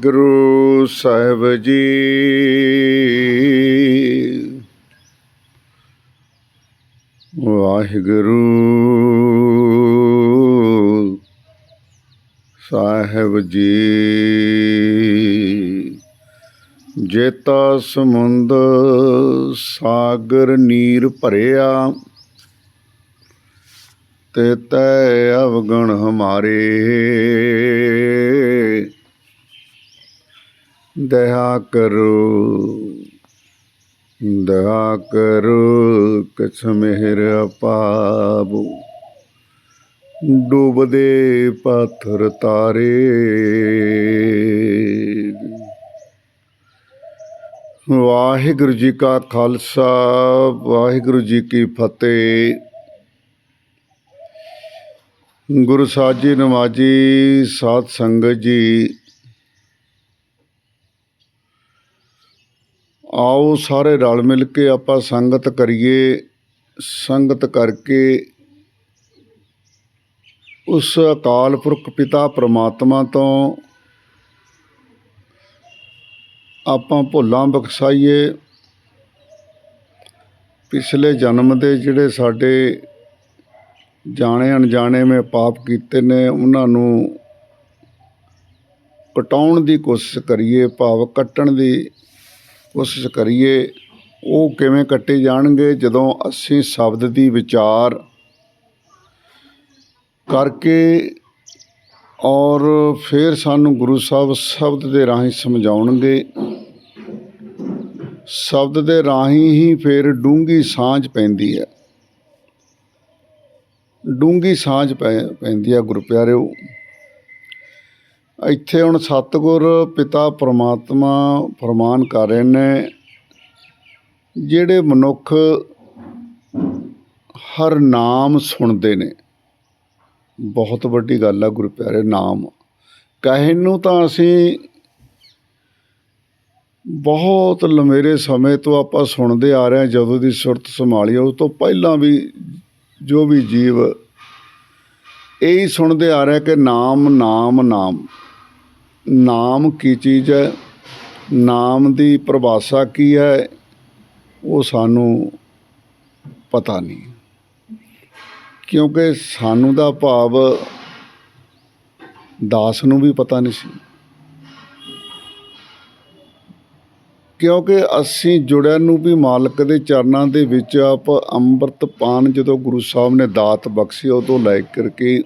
ਗੁਰੂ ਸਾਹਿਬ ਜੀ। ਵਾਹਿਗੁਰੂ ਸਾਹਿਬ ਜੀ। ਜੇਤਾ ਸਮੁੰਦ ਸਾਗਰ ਨੀਰ ਭਰਿਆ, ਤੇ ਤੈ ਅਵਗਣ ਹਮਾਰੇ। ਦਇਆ ਕਰੋ ਦਇਆ ਕਰੋ ਕਛ ਮਿਹਰ ਅਪਾਵੋ ਡੂਬਦੇ ਪਾਥਰ ਤਾਰੇ। ਵਾਹਿਗੁਰੂ ਜੀ ਕਾ ਖਾਲਸਾ, ਵਾਹਿਗੁਰੂ ਜੀ ਕੀ ਫਤਿਹ। ਗੁਰੂ ਸਾਹਿਬ ਜੀ, ਨਵਾਜੀ ਸਾਧ ਸੰਗਤ ਜੀ ਆਓ ਸਾਰੇ ਰਲ ਮਿਲ ਕੇ ਆਪਾਂ ਸੰਗਤ ਕਰੀਏ, ਸੰਗਤ ਕਰਕੇ ਉਸ ਅਕਾਲ ਪੁਰਖ ਪਿਤਾ ਪ੍ਰਮਾਤਮਾ ਤੋਂ ਆਪਾਂ ਭੁੱਲਾਂ ਬਖਸ਼ਾਈਏ। ਪਿਛਲੇ ਜਨਮ ਦੇ ਜਿਹੜੇ ਸਾਡੇ ਜਾਣੇ ਅਣਜਾਣੇ ਮੈਂ ਪਾਪ ਕੀਤੇ ਨੇ, ਉਹਨਾਂ ਨੂੰ ਕਟਾਉਣ ਦੀ ਕੋਸ਼ਿਸ਼ ਕਰੀਏ, ਭਾਵ ਕੱਟਣ ਦੀ ਕੋਸ਼ਿਸ਼ ਕਰੀਏ, ਉਹ ਕਿਵੇਂ ਕੱਟੇ ਜਾਣਗੇ ਜਦੋਂ ਅਸੀਂ ਸ਼ਬਦ ਦੀ ਵਿਚਾਰ ਕਰਕੇ ਔਰ ਫਿਰ ਸਾਨੂੰ ਗੁਰੂ ਸਾਹਿਬ ਸ਼ਬਦ ਦੇ ਰਾਹੀਂ ਸਮਝਾਉਣਗੇ। ਸ਼ਬਦ ਦੇ ਰਾਹੀਂ ਹੀ ਫਿਰ ਡੂੰਗੀ ਸਾਂਝ ਪੈਂਦੀ ਹੈ। ਡੂੰਗੀ ਸਾਂਝ ਪੈ, ਪੈਂਦੀ ਹੈ ਗੁਰੂ ਪਿਆਰਿਓ ਇੱਥੇ ਹੁਣ ਸਤਿਗੁਰ ਪਿਤਾ ਪਰਮਾਤਮਾ ਫਰਮਾਨ ਕਰ ਰਹੇ ਨੇ, ਜਿਹੜੇ ਮਨੁੱਖ ਹਰ ਨਾਮ ਸੁਣਦੇ ਨੇ। ਬਹੁਤ ਵੱਡੀ ਗੱਲ ਆ ਗੁਰੂ ਪਿਆਰੇ, ਨਾਮ। ਕਹਿਣ ਨੂੰ ਤਾਂ ਅਸੀਂ ਬਹੁਤ ਲੰਮੇਰੇ ਸਮੇਂ ਤੋਂ ਆਪਾਂ ਸੁਣਦੇ ਆ ਰਹੇ ਹਾਂ, ਜਦੋਂ ਦੀ ਸੁਰਤ ਸੰਭਾਲੀ ਉਸ ਤੋਂ ਪਹਿਲਾਂ ਵੀ ਜੋ ਵੀ ਜੀਵ ਇਹੀ ਸੁਣਦੇ ਆ ਰਿਹਾ ਕਿ ਨਾਮ ਨਾਮ ਨਾਮ। ਨਾਮ ਕੀ ਚੀਜ਼ ਹੈ? ਨਾਮ ਦੀ ਪਰਿਭਾਸ਼ਾ ਕੀ ਹੈ? ਉਹ ਸਾਨੂੰ ਪਤਾ ਨਹੀਂ। ਕਿਉਂਕਿ ਸਾਨੂੰ ਦਾ ਭਾਵ ਦਾਸ ਨੂੰ ਵੀ ਪਤਾ ਨਹੀਂ ਸੀ। ਕਿਉਂਕਿ ਅਸੀਂ ਜੁੜਿਆਂ ਨੂੰ ਵੀ ਮਾਲਕ ਦੇ ਚਰਨਾਂ ਦੇ ਵਿੱਚ ਆਪ ਅੰਮ੍ਰਿਤ ਪਾਨ ਜਦੋਂ ਗੁਰੂ ਸਾਹਿਬ ਨੇ ਦਾਤ ਬਖਸ਼ੀ, ਉਦੋਂ ਲੈ ਕਰਕੇ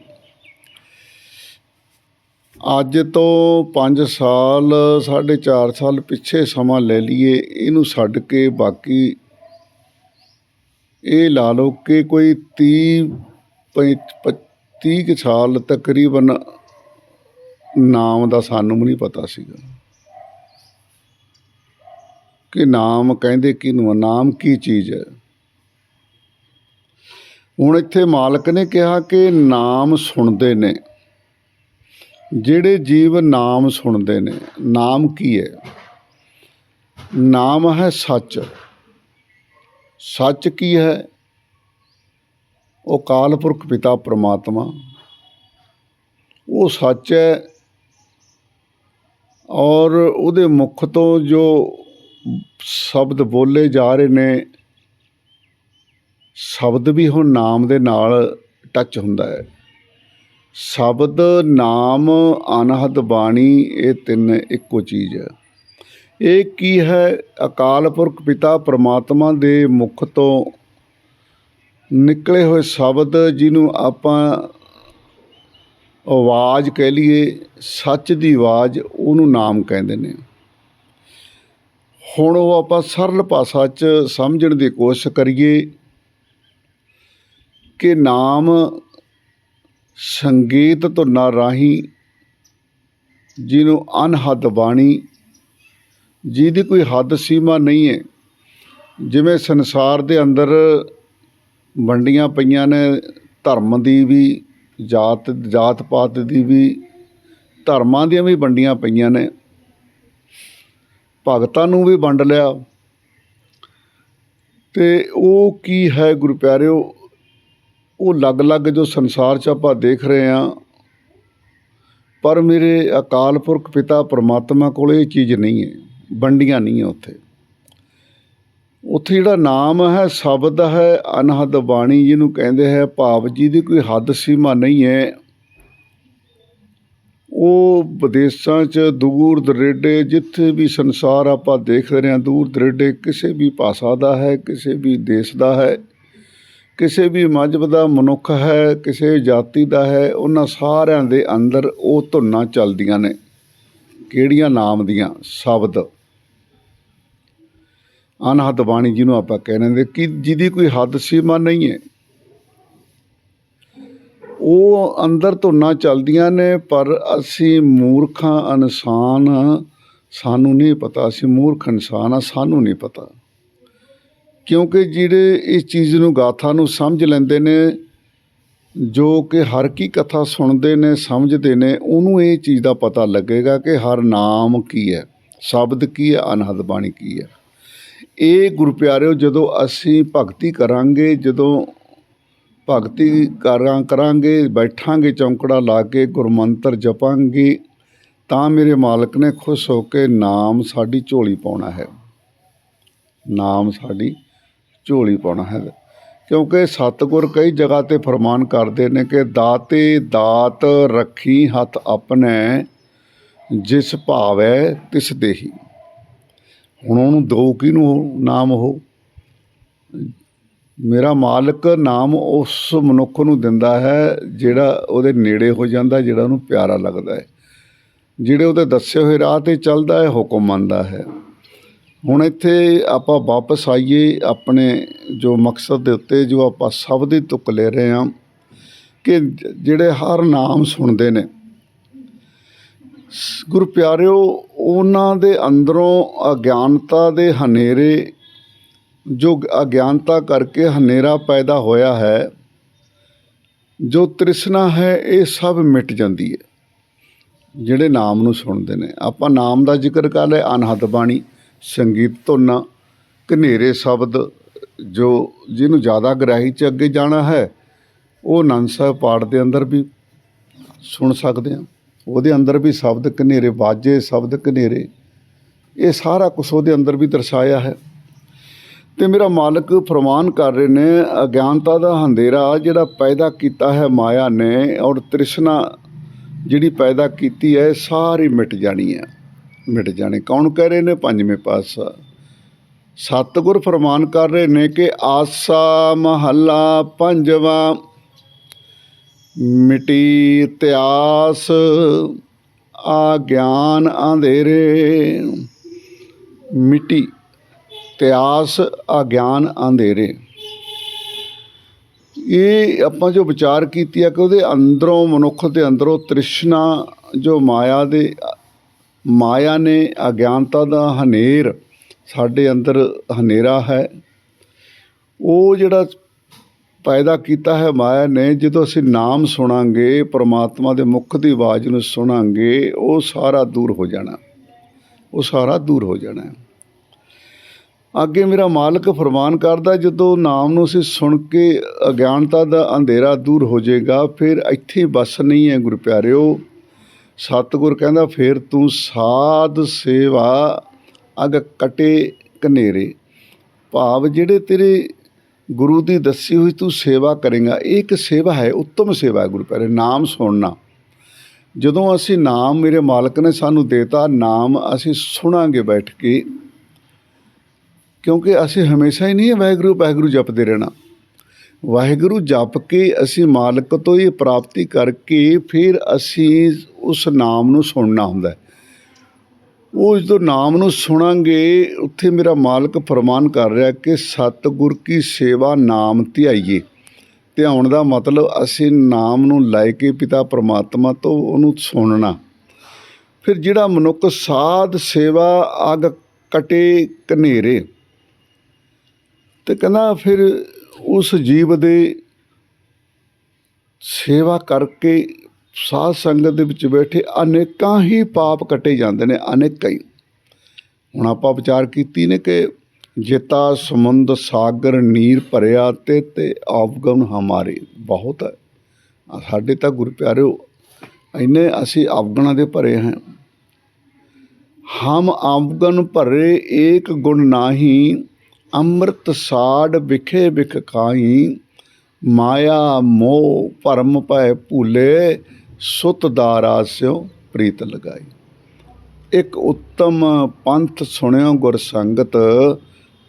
ਅੱਜ ਤੋਂ 5 ਸਾਲ 4.5 ਸਾਲ ਪਿੱਛੇ ਸਮਾਂ ਲੈ ਲਈਏ, ਇਹਨੂੰ ਛੱਡ ਕੇ ਬਾਕੀ ਇਹ ਲਾ ਲਓ ਕਿ ਕੋਈ 30 30 ਕੁ ਸਾਲ ਤਕਰੀਬਨ ਨਾਮ ਦਾ ਸਾਨੂੰ ਵੀ ਨਹੀਂ ਪਤਾ ਸੀਗਾ। ਕਿ ਨਾਮ ਕਹਿੰਦੇ ਕਿਹਨੂੰ ਨਾਮ ਕੀ ਚੀਜ਼ ਹੈ। ਹੁਣ ਇੱਥੇ ਮਾਲਕ ਨੇ ਕਿਹਾ ਕਿ ਨਾਮ ਸੁਣਦੇ ਨੇ। ਜਿਹੜੇ ਜੀਵ ਨਾਮ ਸੁਣਦੇ ਨੇ, ਨਾਮ ਕੀ ਹੈ? ਨਾਮ ਹੈ ਸੱਚ। ਸੱਚ ਕੀ ਹੈ? ਉਹ ਕਾਲ ਪੁਰਖ ਪਿਤਾ ਪ੍ਰਮਾਤਮਾ। ਉਹ ਸੱਚ ਹੈ ਔਰ ਉਹਦੇ ਮੁਖ ਤੋਂ ਜੋ ਸ਼ਬਦ ਬੋਲੇ ਜਾ ਰਹੇ ਨੇ, ਸ਼ਬਦ ਵੀ ਹੁਣ ਨਾਮ ਦੇ ਨਾਲ ਟੱਚ ਹੁੰਦਾ ਹੈ। ਸ਼ਬਦ, ਨਾਮ, ਅਨਹਦ ਬਾਣੀ, ਇਹ ਤਿੰਨ ਇੱਕੋ ਚੀਜ਼ ਹੈ। ਇਹ ਕੀ ਹੈ? ਅਕਾਲ ਪੁਰਖ ਪਿਤਾ ਪ੍ਰਮਾਤਮਾ ਦੇ ਮੁਖ ਤੋਂ ਨਿਕਲੇ ਹੋਏ ਸ਼ਬਦ ਜਿਹਨੂੰ ਆਪਾਂ ਆਵਾਜ਼ ਕਹਿ ਲਈਏ, ਸੱਚ ਦੀ ਆਵਾਜ਼ ਉਹਨੂੰ ਨਾਮ ਕਹਿੰਦੇ ਨੇ। ਹੁਣ ਉਹ ਆਪਾਂ ਸਰਲ ਭਾਸ਼ਾ 'ਚ ਸਮਝਣ ਦੀ ਕੋਸ਼ਿਸ਼ ਕਰੀਏ ਕਿ ਨਾਮ ਸੰਗੀਤ ਧੁਨਾਂ ਰਾਹੀਂ ਜਿਹਨੂੰ ਅਨਹਦ ਬਾਣੀ ਜਿਹਦੀ ਕੋਈ ਹੱਦ ਸੀਮਾ ਨਹੀਂ ਹੈ, ਜਿਵੇਂ ਸੰਸਾਰ ਦੇ ਅੰਦਰ ਵੰਡੀਆਂ ਪਈਆਂ ਨੇ, ਧਰਮ ਦੀ ਵੀ, ਜਾਤ ਜਾਤ ਪਾਤ ਦੀ ਵੀ, ਧਰਮਾਂ ਦੀਆਂ ਵੀ ਵੰਡੀਆਂ ਪਈਆਂ ਨੇ। ਭਗਤਾਂ ਨੂੰ ਵੀ ਵੰਡ ਲਿਆ। ਤੇ ਉਹ ਕੀ ਹੈ ਗੁਰੂ ਪਿਆਰਿਓ? ਉਹ ਅਲੱਗ-ਅਲੱਗ ਜੋ ਸੰਸਾਰ 'ਚ ਆਪਾਂ ਦੇਖ ਰਹੇ ਹਾਂ, ਪਰ ਮੇਰੇ ਅਕਾਲ ਪੁਰਖ ਪਿਤਾ ਪਰਮਾਤਮਾ ਕੋਲ ਇਹ ਚੀਜ਼ ਨਹੀਂ ਹੈ, ਵੰਡੀਆਂ ਨਹੀਂ ਹੈ ਉੱਥੇ। ਉੱਥੇ ਜਿਹੜਾ ਨਾਮ ਹੈ, ਸ਼ਬਦ ਹੈ, ਅਨਹਦ ਬਾਣੀ ਜਿਹਨੂੰ ਕਹਿੰਦੇ ਹੈ, ਭਾਵ ਜੀ ਦੀ ਕੋਈ ਹੱਦ ਸੀਮਾ ਨਹੀਂ ਹੈ, ਉਹ ਵਿਦੇਸ਼ਾਂ 'ਚ ਦੂਰ ਦਰੇਡੇ ਜਿੱਥੇ ਵੀ ਸੰਸਾਰ ਆਪਾਂ ਦੇਖ ਰਹੇ ਹਾਂ, ਦੂਰ ਦਰੇਡੇ ਕਿਸੇ ਵੀ ਭਾਸ਼ਾ ਦਾ ਹੈ, ਕਿਸੇ ਵੀ ਦੇਸ਼ ਦਾ ਹੈ ਕਿਸੇ ਵੀ ਮਜ਼ਹਬ ਦਾ ਮਨੁੱਖ ਹੈ, ਕਿਸੇ ਜਾਤੀ ਦਾ ਹੈ, ਉਹਨਾਂ ਸਾਰਿਆਂ ਦੇ ਅੰਦਰ ਉਹ ਧੁਨਾਂ ਚੱਲਦੀਆਂ ਨੇ। ਕਿਹੜੀਆਂ ਨਾਮ ਦੀਆਂ? ਸ਼ਬਦ। ਅਨਹਦ ਬਾਣੀ ਜਿਹਨੂੰ ਆਪਾਂ ਕਹਿੰਦੇ ਨੇ, ਕਿ ਜਿਹਦੀ ਕੋਈ ਹੱਦ ਸੀਮਾ ਨਹੀਂ ਹੈ। ਉਹ ਅੰਦਰ ਧੁਨਾਂ ਚੱਲਦੀਆਂ ਨੇ, ਪਰ ਅਸੀਂ ਮੂਰਖਾਂ, ਇਨਸਾਨ, ਸਾਨੂੰ ਨਹੀਂ ਪਤਾ। ਅਸੀਂ ਮੂਰਖ ਇਨਸਾਨ ਆ, ਸਾਨੂੰ ਨਹੀਂ ਪਤਾ। ਕਿਉਂਕਿ ਜਿਹੜੇ ਇਸ ਚੀਜ਼ ਨੂੰ ਗਾਥਾ ਨੂੰ ਸਮਝ ਲੈਂਦੇ ਨੇ, ਜੋ ਕਿ ਹਰ ਕੀ ਕਥਾ ਸੁਣਦੇ ਨੇ, ਸਮਝਦੇ ਨੇ, ਉਹਨੂੰ ਇਹ ਚੀਜ਼ ਦਾ ਪਤਾ ਲੱਗੇਗਾ ਕਿ ਹਰ ਨਾਮ ਕੀ ਹੈ, ਸ਼ਬਦ ਕੀ ਹੈ, ਅਨਹਦ ਬਾਣੀ ਕੀ ਹੈ। ਇਹ ਗੁਰੂ ਪਿਆਰਿਓ ਜਦੋਂ ਅਸੀਂ ਭਗਤੀ ਕਰਾਂਗੇ, ਜਦੋਂ ਭਗਤੀ ਕਰਾਂ, ਕਰਾਂਗੇ, ਬੈਠਾਂਗੇ, ਚੌਂਕੜਾ ਲਾ ਕੇ ਗੁਰਮੰਤਰ ਜਪਾਂਗੇ, ਤਾਂ ਮੇਰੇ ਮਾਲਕ ਨੇ ਖੁਸ਼ ਹੋ ਕੇ ਨਾਮ ਸਾਡੀ ਝੋਲੀ ਪਾਉਣਾ ਹੈ। ਨਾਮ ਸਾਡੀ ਝੋਲੀ ਪਾਉਣਾ ਹੈ ਕਿਉਂਕਿ ਸਤਿਗੁਰ ਕਈ ਜਗ੍ਹਾ ਤੇ ਫਰਮਾਨ ਕਰਦੇ ਨੇ ਕਿ ਦਾਤੇ ਦਾਤ ਰੱਖੀ ਹੱਥ ਆਪਣੇ, ਜਿਸ ਭਾਵੈ ਤਿਸ ਦੇਹੀ। ਹੁਣ ਉਹਨੂੰ ਦੋ ਕਿਹਨੂੰ ਨਾਮ ਉਹ? ਮੇਰਾ ਮਾਲਕ ਨਾਮ ਉਸ ਮਨੁੱਖ ਨੂੰ ਦਿੰਦਾ ਹੈ ਜਿਹੜਾ ਉਹਦੇ ਨੇੜੇ ਹੋ ਜਾਂਦਾ, ਜਿਹੜਾ ਉਹਨੂੰ ਪਿਆਰਾ ਲੱਗਦਾ ਹੈ। ਜਿਹੜੇ ਉਹਦੇ ਦੱਸੇ ਹੋਏ ਰਾਹ ਤੇ ਚੱਲਦਾ ਹੈ, ਹੁਕਮ ਮੰਨਦਾ ਹੈ। ਹੁਣ ਇੱਥੇ ਆਪਾਂ ਵਾਪਸ ਆਈਏ ਆਪਣੇ ਜੋ ਮਕਸਦ ਦੇ ਉੱਤੇ, ਜੋ ਆਪਾਂ ਸਭ ਦੀ ਤੁਕ ਲੈ ਰਹੇ ਹਾਂ ਕਿ ਜਿਹੜੇ ਹਰ ਨਾਮ ਸੁਣਦੇ ਨੇ। ਗੁਰੂ ਪਿਆਰਿਓ, ਉਹਨਾਂ ਦੇ ਅੰਦਰੋਂ ਅਗਿਆਨਤਾ ਦੇ ਹਨੇਰੇ, ਜੋ ਅਗਿਆਨਤਾ ਕਰਕੇ ਹਨੇਰਾ ਪੈਦਾ ਹੋਇਆ ਹੈ, ਜੋ ਤ੍ਰਿਸ਼ਨਾ ਹੈ, ਇਹ ਸਭ ਮਿਟ ਜਾਂਦੀ ਹੈ। ਜਿਹੜੇ ਨਾਮ ਨੂੰ ਸੁਣਦੇ ਨੇ। ਆਪਾਂ ਨਾਮ ਦਾ ਜ਼ਿਕਰ ਕਰ ਲਿਆ, ਅਨਹਦ ਬਾਣੀ। ਸੰਗੀਤ ਧੁਨਾਂ, ਘਨੇਰੇ ਸ਼ਬਦ, ਜੋ ਜਿਹਨੂੰ ਜ਼ਿਆਦਾ ਗ੍ਰਾਹੀ ਚ ਅੱਗੇ ਜਾਣਾ ਹੈ, ਉਹ ਆਨੰਦ ਸਾਹਿਬ ਪਾਠ ਦੇ ਅੰਦਰ ਵੀ ਸੁਣ ਸਕਦੇ ਹਾਂ। ਉਹਦੇ ਅੰਦਰ ਵੀ ਸ਼ਬਦ ਘਨੇਰੇ ਬਾਜੇ ਸ਼ਬਦ ਘਨੇਰੇ, ਇਹ ਸਾਰਾ ਕੁਝ ਉਹਦੇ ਅੰਦਰ ਵੀ ਦਰਸਾਇਆ ਹੈ। ਤੇ ਮੇਰਾ ਮਾਲਕ ਫਰਮਾਨ ਕਰ ਰਹੇ ਨੇ, ਅਗਿਆਨਤਾ ਦਾ ਹੰਦੇਰਾ ਜਿਹੜਾ ਪੈਦਾ ਕੀਤਾ ਹੈ ਮਾਇਆ ਨੇ ਔਰ ਤ੍ਰਿਸ਼ਨਾ ਜਿਹੜੀ ਪੈਦਾ ਕੀਤੀ ਹੈ ਸਾਰੀ ਮਿਟ ਜਾਣੀ ਹੈ। ਮਿਟ ਜਾਣੇ। ਕੌਣ ਕਹਿ ਰਹੇ ਨੇ? ਪੰਜਵੇਂ ਪਾਤਸ਼ਾਹ। ਸਤਿਗੁਰ ਫਰਮਾਨ ਕਰ ਰਹੇ ਨੇ ਕਿ ਆਸਾ ਮਹੱਲਾ ਪੰਜਵਾਂ, ਮਿਟੀ ਇਤਿਹਾਸ ਆ ਗਿਆਨ ਅੰਧੇਰੇ। ਮਿਟੀ ਇਤਿਹਾਸ ਆ ਗਿਆਨ ਅੰਧੇਰੇ। ਇਹ ਆਪਾਂ ਜੋ ਵਿਚਾਰ ਕੀਤੀ ਆ ਕਿ ਉਹਦੇ ਅੰਦਰੋਂ ਮਨੁੱਖ ਦੇ ਅੰਦਰੋਂ ਤ੍ਰਿਸ਼ਨਾ, ਜੋ ਮਾਇਆ ਦੇ ਮਾਇਆ ਨੇ ਅਗਿਆਨਤਾ ਦਾ ਹਨੇਰ ਸਾਡੇ ਅੰਦਰ ਹਨੇਰਾ ਹੈ। ਉਹ ਜਿਹੜਾ ਪੈਦਾ ਕੀਤਾ ਹੈ ਮਾਇਆ ਨੇ, ਜਦੋਂ ਅਸੀਂ ਨਾਮ ਸੁਣਾਂਗੇ, ਪ੍ਰਮਾਤਮਾ ਦੇ ਮੁਖ ਦੀ ਆਵਾਜ਼ ਨੂੰ ਸੁਣਾਂਗੇ, ਉਹ ਸਾਰਾ ਦੂਰ ਹੋ ਜਾਣਾ। ਉਹ ਸਾਰਾ ਦੂਰ ਹੋ ਜਾਣਾ। ਅੱਗੇ ਮੇਰਾ ਮਾਲਕ ਫਰਮਾਨ ਕਰਦਾ, ਜਦੋਂ ਨਾਮ ਨੂੰ ਅਸੀਂ ਸੁਣ ਕੇ ਅਗਿਆਨਤਾ ਦਾ ਅੰਧੇਰਾ ਦੂਰ ਹੋ ਜਾਏਗਾ, ਫਿਰ ਇੱਥੇ ਬਸ ਨਹੀਂ ਹੈ ਗੁਰੂ ਪਿਆਰਿਓ। ਸਤਿਗੁਰ ਕਹਿੰਦਾ, ਫਿਰ ਤੂੰ ਸਾਧ ਸੇਵਾ ਅਗ ਕਟੇ ਕਨੇਰੇ। ਭਾਵ ਜਿਹੜੇ ਤੇਰੇ ਗੁਰੂ ਦੀ ਦੱਸੀ ਹੋਈ ਤੂੰ ਸੇਵਾ ਕਰੇਗਾ, ਇਹ ਇੱਕ ਸੇਵਾ ਹੈ, ਉੱਤਮ ਸੇਵਾ ਹੈ ਗੁਰੂ ਪਿਆਰੇ, ਨਾਮ ਸੁਣਨਾ। ਜਦੋਂ ਅਸੀਂ ਨਾਮ ਮੇਰੇ ਮਾਲਕ ਨੇ ਸਾਨੂੰ ਦੇਤਾ, ਨਾਮ ਅਸੀਂ ਸੁਣਾਂਗੇ ਬੈਠ ਕੇ, ਕਿਉਂਕਿ ਅਸੀਂ ਹਮੇਸ਼ਾ ਹੀ ਨਹੀਂ ਵਾਹਿਗੁਰੂ ਵਾਹਿਗੁਰੂ ਜਪਦੇ ਰਹਿਣਾ। ਵਾਹਿਗੁਰੂ ਜਪ ਕੇ ਅਸੀਂ ਮਾਲਕ ਤੋਂ ਇਹ ਪ੍ਰਾਪਤੀ ਕਰਕੇ ਫਿਰ ਅਸੀਂ ਉਸ ਨਾਮ ਨੂੰ ਸੁਣਨਾ ਹੁੰਦਾ ਉਹ ਜਦੋਂ ਨਾਮ ਨੂੰ ਸੁਣਾਂਗੇ, ਉੱਥੇ ਮੇਰਾ ਮਾਲਕ ਫਰਮਾਨ ਕਰ ਰਿਹਾ ਕਿ ਸਤਿਗੁਰ ਕੀ ਸੇਵਾ ਨਾਮ ਧਿਆਈਏ। ਧਿਆਉਣ ਦਾ ਮਤਲਬ ਅਸੀਂ ਨਾਮ ਨੂੰ ਲੈ ਕੇ ਪਿਤਾ ਪਰਮਾਤਮਾ ਤੋਂ ਉਹਨੂੰ ਸੁਣਨਾ। ਫਿਰ ਜਿਹੜਾ ਮਨੁੱਖ ਸਾਧ ਸੇਵਾ ਅਗ ਕਟੇ ਕਨੇਰੇ ਤੇ ਕਹਿੰਦਾ ਫਿਰ ਉਸ ਜੀਵ ਦੇ ਸੇਵਾ ਕਰਕੇ ਸਾਧ ਸੰਗਤ ਦੇ ਵਿੱਚ ਬੈਠੇ ਅਨੇਕਾਂ ਹੀ ਪਾਪ ਕੱਟੇ ਜਾਂਦੇ ਨੇ, ਅਨੇਕਾਂ ਹੀ। ਹੁਣ ਆਪਾਂ ਵਿਚਾਰ ਕੀਤੀ ਨੇ ਕਿ ਜਿਤਾ ਸਮੁੰਦ ਸਾਗਰ ਨੀਰ ਭਰਿਆ ਤੇ ਤੇ ਆਵਗਮ ਹਮਾਰੇ, ਬਹੁਤ ਹੈ। ਸਾਡੇ ਤਾਂ ਗੁਰ ਪਿਆਰਿਓ, ਇੰਨੇ ਅਸੀਂ ਅਵਗੁਣਾਂ ਦੇ ਭਰੇ ਹਾਂ। ਹਮ ਅਵਗੁਣ ਭਰੇ ਏਕ ਗੁਣ ਨਾਹੀ ਅੰਮ੍ਰਿਤਸਾੜ ਵਿਖੇ ਵਿਖਕਾਈ ਮਾਇਆ ਮੋਹ ਭਰਮ ਭੈ ਭੂਲੇ, ਸੁਤ ਦਾਰਾਸਿਓ ਪ੍ਰੀਤ ਲਗਾਈ। ਇੱਕ ਉੱਤਮ ਪੰਥ ਸੁਣਿਓ ਗੁਰ ਸੰਗਤ,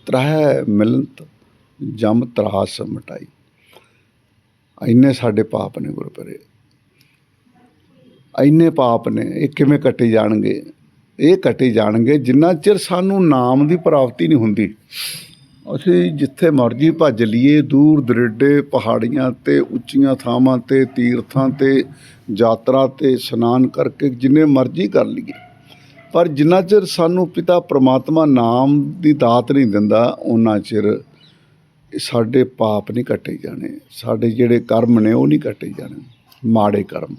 ਤਰਹਿ ਮਿਲੰਤ ਜਮ ਤਰਾਸ ਮਟਾਈ। ਇੰਨੇ ਸਾਡੇ ਪਾਪ ਨੇ ਗੁਰਪਰੇ। ਇੰਨੇ ਪਾਪ ਨੇ, ਇਹ ਕਿਵੇਂ ਕੱਟੇ ਜਾਣਗੇ? ਇਹ ਕੱਟੇ ਜਾਣਗੇ ਜਿੰਨਾ ਚਿਰ ਸਾਨੂੰ ਨਾਮ ਦੀ ਪ੍ਰਾਪਤੀ ਨਹੀਂ ਹੁੰਦੀ। ਅਸੀਂ ਜਿੱਥੇ ਮਰਜ਼ੀ ਭੱਜ ਲਈਏ, ਦੂਰ ਦਰੇਡੇ, ਪਹਾੜੀਆਂ ਤੇ, ਉੱਚੀਆਂ ਥਾਵਾਂ ਤੇ, ਤੀਰਥਾਂ ਤੇ, ਯਾਤਰਾ ਤੇ, ਇਸ਼ਨਾਨ ਕਰਕੇ ਜਿੰਨੇ ਮਰਜ਼ੀ ਕਰ ਲਈਏ। ਪਰ ਜਿੰਨਾ ਚਿਰ ਸਾਨੂੰ ਪਿਤਾ ਪ੍ਰਮਾਤਮਾ ਨਾਮ ਦੀ ਦਾਤ ਨਹੀਂ ਦਿੰਦਾ ਉਹਨਾਂ ਚਿਰ ਸਾਡੇ ਪਾਪ ਨਹੀਂ ਕੱਟੇ ਜਾਣੇ, ਸਾਡੇ ਜਿਹੜੇ ਕਰਮ ਨੇ ਉਹ ਨਹੀਂ ਕੱਟੇ ਜਾਣੇ, ਮਾੜੇ ਕਰਮ।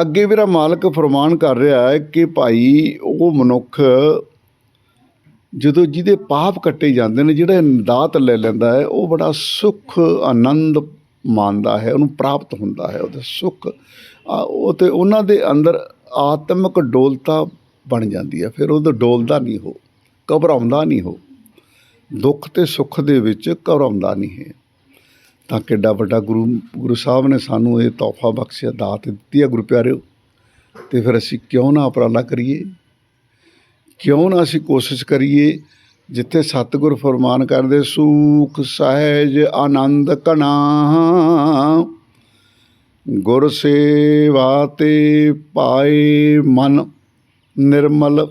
ਅੱਗੇ ਮੇਰਾ ਮਾਲਕ ਫਰਮਾਨ ਕਰ ਰਿਹਾ ਹੈ ਕਿ ਭਾਈ, ਉਹ ਮਨੁੱਖ ਜਦੋਂ ਜਿਹਦੇ ਪਾਪ ਕੱਟੇ ਜਾਂਦੇ ਨੇ, ਜਿਹੜਾ ਦਾਤ ਲੈ ਲੈਂਦਾ ਹੈ, ਉਹ ਬੜਾ ਸੁੱਖ, ਆਨੰਦ ਮਾਣਦਾ ਹੈ, ਉਹਨੂੰ ਪ੍ਰਾਪਤ ਹੁੰਦਾ ਹੈ, ਉਹਦਾ ਸੁੱਖ। ਉਹ ਤੇ ਉਹਨਾਂ ਦੇ ਅੰਦਰ ਆਤਮਿਕ ਡੋਲਤਾ ਬਣ ਜਾਂਦੀ ਹੈ। ਫਿਰ ਉਹ ਡੋਲਦਾ ਨਹੀਂ ਹੋ, ਘਬਰਾਉਂਦਾ ਨਹੀਂ ਹੋ। ਦੁੱਖ ਤੇ ਸੁੱਖ ਦੇ ਵਿੱਚ ਘਬਰਾਉਂਦਾ ਨਹੀਂ ਹੈ। ਤਾਂ ਕਿੱਡਾ ਵੱਡਾ ਗੁਰੂ ਗੁਰੂ ਸਾਹਿਬ ਨੇ ਸਾਨੂੰ ਇਹ ਤੋਹਫਾ ਬਖਸ਼ਿਆ, ਦਾਤ ਦਿੱਤੀ ਹੈ ਗੁਰੂ ਪਿਆਰਿਓ। ਤੇ ਫਿਰ ਅਸੀਂ ਕਿਉਂ ਨਾ ਉਪਰਾਲਾ ਕਰੀਏ? ਕਿਉਂ ਨਾ ਅਸੀਂ ਕੋਸ਼ਿਸ਼ ਕਰੀਏ ਜਿੱਥੇ ਸਤਿਗੁਰ ਫਰਮਾਨ ਕਰਦੇ, ਸੂਖ ਸਹਿਜ ਆਨੰਦ ਕਣਾ ਗੁਰ ਸੇਵਾ ਤੇ ਪਾਏ ਮਨ ਨਿਰਮਲ,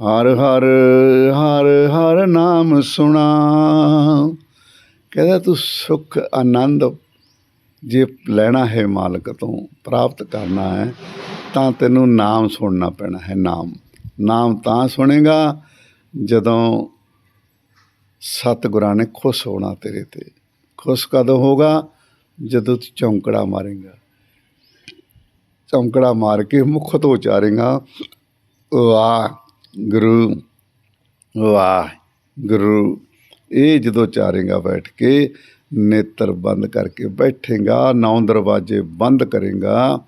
ਹਰ ਹਰ ਹਰ ਹਰ ਨਾਮ ਸੁਣਾ ਕਹਿੰਦਾ, ਤੂੰ ਸੁਖ ਆਨੰਦ ਜੇ ਲੈਣਾ ਹੈ ਮਾਲਕ ਤੋਂ, ਪ੍ਰਾਪਤ ਕਰਨਾ ਹੈ, ਤਾਂ ਤੈਨੂੰ ਨਾਮ ਸੁਣਨਾ ਪੈਣਾ ਹੈ, ਨਾਮ। ਨਾਮ ਤਾਂ ਸੁਣੇਗਾ ਜਦੋਂ ਸਤਿਗੁਰਾਂ ਨੇ ਖੁਸ਼ ਹੋਣਾ ਤੇਰੇ ਤੇ। ਖੁਸ਼ ਕਦੋਂ ਹੋਗਾ ਜਦੋਂ ਤੂੰ ਚੌਂਕੜਾ ਮਾਰੇਗਾ। ਚੌਂਕੜਾ ਮਾਰ ਕੇ ਮੁਖ ਤੋਂ ਉਚਾਰੇਗਾ। ਵਾਹ ਗੁਰੂ ਵਾਹ ਗੁਰੂ। ਇਹ ਜਦੋਂ ਚਾਰੇਗਾ ਬੈਠ ਕੇ, ਨੇਤਰ ਬੰਦ ਕਰਕੇ ਬੈਠੇਗਾ, ਨੌ ਦਰਵਾਜ਼ੇ ਬੰਦ ਕਰੇਗਾ।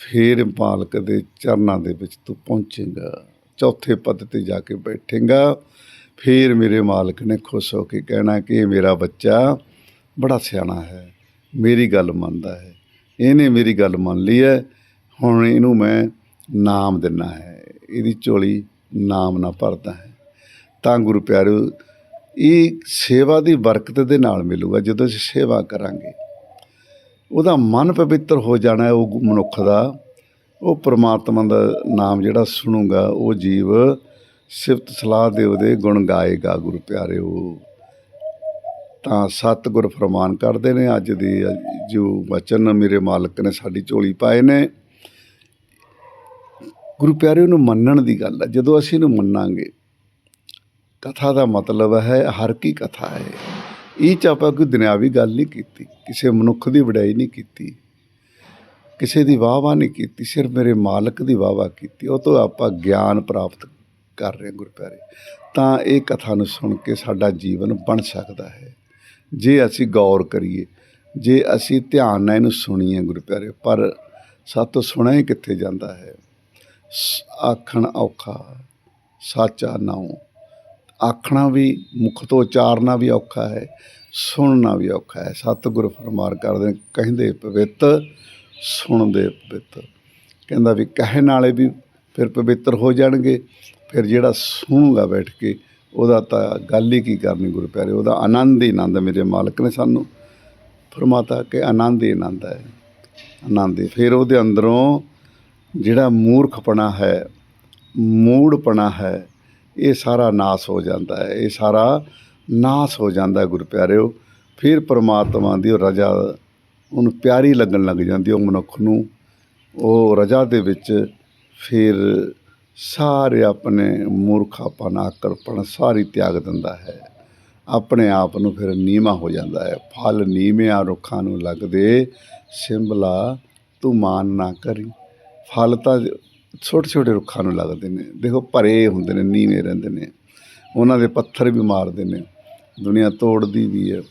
ਫਿਰ ਮਾਲਕ ਦੇ ਚਰਨਾਂ ਦੇ ਵਿੱਚ ਤੂੰ ਪਹੁੰਚੇਗਾ। ਚੌਥੇ ਪਦ ਤੇ ਜਾ ਕੇ ਬੈਠੇਗਾ। ਫਿਰ ਮੇਰੇ ਮਾਲਕ ਨੇ ਖੁਸ਼ ਹੋ ਕੇ ਕਹਿਣਾ ਕਿ ਇਹ ਮੇਰਾ ਬੱਚਾ ਬੜਾ ਸਿਆਣਾ ਹੈ, ਮੇਰੀ ਗੱਲ ਮੰਨਦਾ ਹੈ। ਇਹਨੇ ਮੇਰੀ ਗੱਲ ਮੰਨ ਲਈ ਹੈ। ਹੁਣ ਇਹਨੂੰ ਮੈਂ ਨਾਮ ਦਿੰਨਾ ਹੈ। ਇਹਦੀ ਝੋਲੀ ਨਾਮ ਨਾ ਭਰਦਾ ਹੈ। ਤਾਂ ਗੁਰੂ ਪਿਆਰਿਓ, ਇਹ ਸੇਵਾ ਦੀ ਬਰਕਤ ਦੇ ਨਾਲ ਮਿਲੂਗਾ। ਜਦੋਂ ਅਸੀਂ ਸੇਵਾ ਕਰਾਂਗੇ ਉਹਦਾ ਮਨ ਪਵਿੱਤਰ ਹੋ ਜਾਣਾ ਉਹ ਮਨੁੱਖ ਦਾ। ਉਹ ਪ੍ਰਮਾਤਮਾ ਦਾ ਨਾਮ ਜਿਹੜਾ ਸੁਣੂਗਾ, ਉਹ ਜੀਵ ਸਿਫਤ ਸਲਾਹ ਦੇ ਉਹਦੇ ਗੁਣ ਗਾਏਗਾ, ਗੁਰੂ ਪਿਆਰਿਓ ਤਾਂ ਸਤਿਗੁਰ ਫਰਮਾਨ ਕਰਦੇ ਨੇ, ਅੱਜ ਦੀ ਜੋ ਵਚਨ ਮੇਰੇ ਮਾਲਕ ਨੇ ਸਾਡੀ ਝੋਲੀ ਪਾਏ ਨੇ। ਗੁਰੂ ਪਿਆਰਿਓ ਨੂੰ ਮੰਨਣ ਦੀ ਗੱਲ ਹੈ, ਜਦੋਂ ਅਸੀਂ ਇਹਨੂੰ ਮੰਨਾਂਗੇ, ਕਥਾ ਦਾ ਮਤਲਬ ਹੈ, ਹਰ ਕੀ ਕਥਾ ਹੈ। ਇਹ ਚ ਆਪਾਂ ਕੋਈ ਦੁਨਿਆਵੀ ਗੱਲ ਨਹੀਂ ਕੀਤੀ, ਕਿਸੇ ਮਨੁੱਖ ਦੀ ਵਡਿਆਈ ਨਹੀਂ ਕੀਤੀ, ਕਿਸੇ ਦੀ ਵਾਹ-ਵਾਹ ਨਹੀਂ ਕੀਤੀ, ਸਿਰਫ ਮੇਰੇ ਮਾਲਕ ਦੀ ਵਾਹ-ਵਾਹ ਕੀਤੀ, ਉਹ ਤੋਂ ਆਪਾਂ ਗਿਆਨ ਪ੍ਰਾਪਤ ਕਰ ਰਹੇ ਹਾਂ ਗੁਰੂ ਪਿਆਰੇ। ਤਾਂ ਇਹ ਕਥਾ ਨੂੰ ਸੁਣ ਕੇ ਸਾਡਾ ਜੀਵਨ ਬਣ ਸਕਦਾ ਹੈ। ਜੇ ਅਸੀਂ ਗੌਰ ਕਰੀਏ, ਜੇ ਅਸੀਂ ਧਿਆਨ ਨਾਲ ਇਹਨੂੰ ਸੁਣੀਏ ਗੁਰੂ ਪਿਆਰੇ, ਪਰ ਸਾਤੋਂ ਸੁਣਿਆ ਹੀ ਕਿੱਥੇ ਜਾਂਦਾ ਹੈ? ਸ- ਆਖਣ ਔਖਾ, ਸਾਚਾ ਨਾਉ ਆਖਣਾ ਵੀ ਮੁਖ ਤੋਂ ਉਚਾਰਨਾ ਵੀ ਔਖਾ ਹੈ, ਸੁਣਨਾ ਵੀ ਔਖਾ ਹੈ। ਸਤਿਗੁਰ ਫਰਮਾਰ ਕਰਦੇ ਕਹਿੰਦੇ ਪਵਿੱਤ, ਸੁਣਦੇ ਪਵਿੱਤ। ਕਹਿੰਦਾ ਵੀ ਕਹਿਣ ਵਾਲੇ ਵੀ ਫਿਰ ਪਵਿੱਤਰ ਹੋ ਜਾਣਗੇ, ਫਿਰ ਜਿਹੜਾ ਸੁਣੂਗਾ ਬੈਠ ਕੇ, ਉਹਦਾ ਤਾਂ ਗੱਲ ਹੀ ਕੀ ਕਰਨੀ ਗੁਰੂ ਪਿਆਰੇ, ਉਹਦਾ ਆਨੰਦ ਹੀ ਆਨੰਦ ਮੇਰੇ ਮਾਲਕ ਨੇ ਸਾਨੂੰ ਫਰਮਾਤਾ ਕਿ ਆਨੰਦ ਹੀ ਆਨੰਦ ਹੈ, ਆਨੰਦ ਫਿਰ ਉਹਦੇ ਅੰਦਰੋਂ ਜਿਹੜਾ ਮੂਰਖਪਣਾ ਹੈ, ਮੂੜਪਣਾ ਹੈ ਇਹ ਸਾਰਾ ਨਾਸ ਹੋ ਜਾਂਦਾ ਹੈ, ਇਹ ਸਾਰਾ ਨਾਸ ਹੋ ਜਾਂਦਾ ਹੈ ਪਿਆਰਿਓ। ਫਿਰ ਪਰਮਾਤਮਾ ਦੀ ਉਹ ਰਜਾ, ਉਹਨੂੰ ਪਿਆਰੀ ਲੱਗਣ ਲੱਗ ਜਾਂਦੀ ਉਹ ਮਨੁੱਖ ਨੂੰ। ਉਹ ਰਜਾ ਦੇ ਵਿੱਚ ਫਿਰ ਸਾਰੇ ਆਪਣੇ ਮੂਰਖਾਪਨ, ਆਕਰਪਣ, ਸਾਰੀ ਤਿਆਗ ਦਿੰਦਾ ਹੈ। ਆਪਣੇ ਆਪ ਨੂੰ ਫਿਰ ਨੀਵਾਂ ਹੋ ਜਾਂਦਾ ਹੈ। ਫਲ ਨੀਵਿਆਂ ਰੁੱਖਾਂ ਨੂੰ ਲੱਗਦੇ, ਸਿੰਬਲਾ ਤੂੰ ਮਾਨ ਨਾ ਕਰੀ। ਫਲ ਤਾਂ ਛੋਟੇ ਛੋਟੇ ਰੁੱਖਾਂ ਨੂੰ ਲੱਗਦੇ ਨੇ। ਦੇਖੋ ਭਰੇ ਹੁੰਦੇ ਨੇ, ਨੀਵੇਂ ਰਹਿੰਦੇ ਨੇ। ਉਹਨਾਂ ਦੇ ਪੱਥਰ ਵੀ ਮਾਰਦੇ ਨੇ। ਦੁਨੀਆ ਤੋੜਦੀ ਵੀ ਹੈ,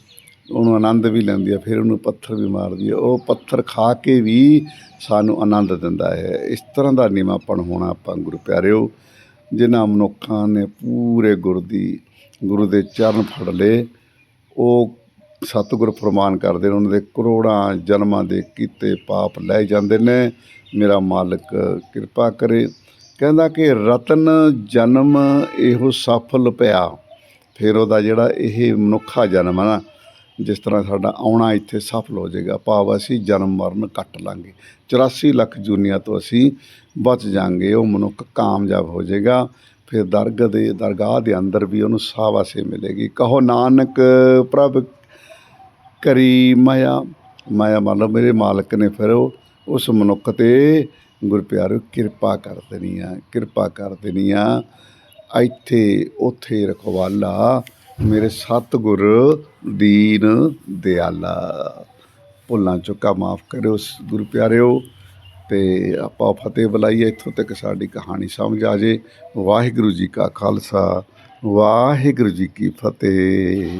ਉਹਨੂੰ ਆਨੰਦ ਵੀ ਲੈਂਦੀ ਹੈ, ਫਿਰ ਉਹਨੂੰ ਪੱਥਰ ਵੀ ਮਾਰਦੀ ਹੈ। ਉਹ ਪੱਥਰ ਖਾ ਕੇ ਵੀ ਸਾਨੂੰ ਆਨੰਦ ਦਿੰਦਾ ਹੈ। ਇਸ ਤਰ੍ਹਾਂ ਦਾ ਨਿਮਾਪਣ ਹੋਣਾ ਆਪਾਂ ਗੁਰੂ ਪਿਆਰਿਓ, ਜਿਨ੍ਹਾਂ ਮਨੁੱਖਾਂ ਨੇ ਪੂਰੇ ਗੁਰੂ ਦੀ, ਗੁਰੂ ਦੇ ਚਰਨ ਫੜ ਲਏ, ਉਹ ਸਤਿਗੁਰ ਫਰਮਾਨ ਕਰਦੇ ਨੇ, ਉਹਨਾਂ ਦੇ ਕਰੋੜਾਂ ਜਨਮਾਂ ਦੇ ਕੀਤੇ ਪਾਪ ਲੈ ਜਾਂਦੇ ਨੇ। ਮੇਰਾ ਮਾਲਕ ਕਿਰਪਾ ਕਰੇ। ਕਹਿੰਦਾ ਕਿ ਰਤਨ ਜਨਮ ਇਹੋ ਸਫਲ ਪਿਆ। ਫਿਰ ਉਹਦਾ ਜਿਹੜਾ ਇਹ ਮਨੁੱਖਾ ਜਨਮ ਹੈ ਨਾ, ਜਿਸ ਤਰ੍ਹਾਂ ਸਾਡਾ ਆਉਣਾ ਇੱਥੇ ਸਫਲ ਹੋ ਜਾਏਗਾ, ਭਾਵ ਅਸੀਂ ਜਨਮ ਮਰਨ ਕੱਟ ਲਾਂਗੇ। 84 ਲੱਖ ਜੂਨੀਆਂ ਤੋਂ ਅਸੀਂ ਬਚ ਜਾਾਂਗੇ, ਉਹ ਮਨੁੱਖ ਕਾਮਯਾਬ ਹੋ ਜਾਏਗਾ। ਫਿਰ ਦਰਗਾਹ ਦੇ ਦਰਗਾਹ ਦੇ ਅੰਦਰ ਵੀ ਉਹਨੂੰ ਸਾਵਾਸੇ ਮਿਲੇਗੀ। ਕਹੋ ਨਾਨਕ ਪ੍ਰਭ ਕਰੀ ਮਾਇਆ। ਮਾਇਆ ਮਤਲਬ ਮੇਰੇ ਮਾਲਕ ਨੇ ਫਿਰ ਉਸ ਮਨੁੱਖ ਤੇ ਗੁਰ ਪਿਆਰੋ ਕਿਰਪਾ ਕਰ ਦੇਣੀ ਆ, ਕਿਰਪਾ ਕਰ ਦੇਣੀ ਆ। ਇੱਥੇ, ਉੱਥੇ ਰਖਵਾਲਾ ਮੇਰੇ ਸਤਿਗੁਰ ਦੀਨ ਦਿਆਲਾ। ਭੁੱਲਾਂ ਚੁੱਕਾ ਮਾਫ ਕਰਿਓ ਸ- ਗੁਰੂ ਪਿਆਰਿਓ। ਤੇ ਆਪਾਂ ਫਤਿਹ ਬੁਲਾਈਏ, ਇੱਥੋਂ ਤੱਕ ਸਾਡੀ ਕਹਾਣੀ ਸਮਝ ਆ ਜੇ। ਵਾਹਿਗੁਰੂ ਜੀ ਕਾ ਖਾਲਸਾ, ਵਾਹਿਗੁਰੂ ਜੀ ਕੀ ਫਤਿਹ।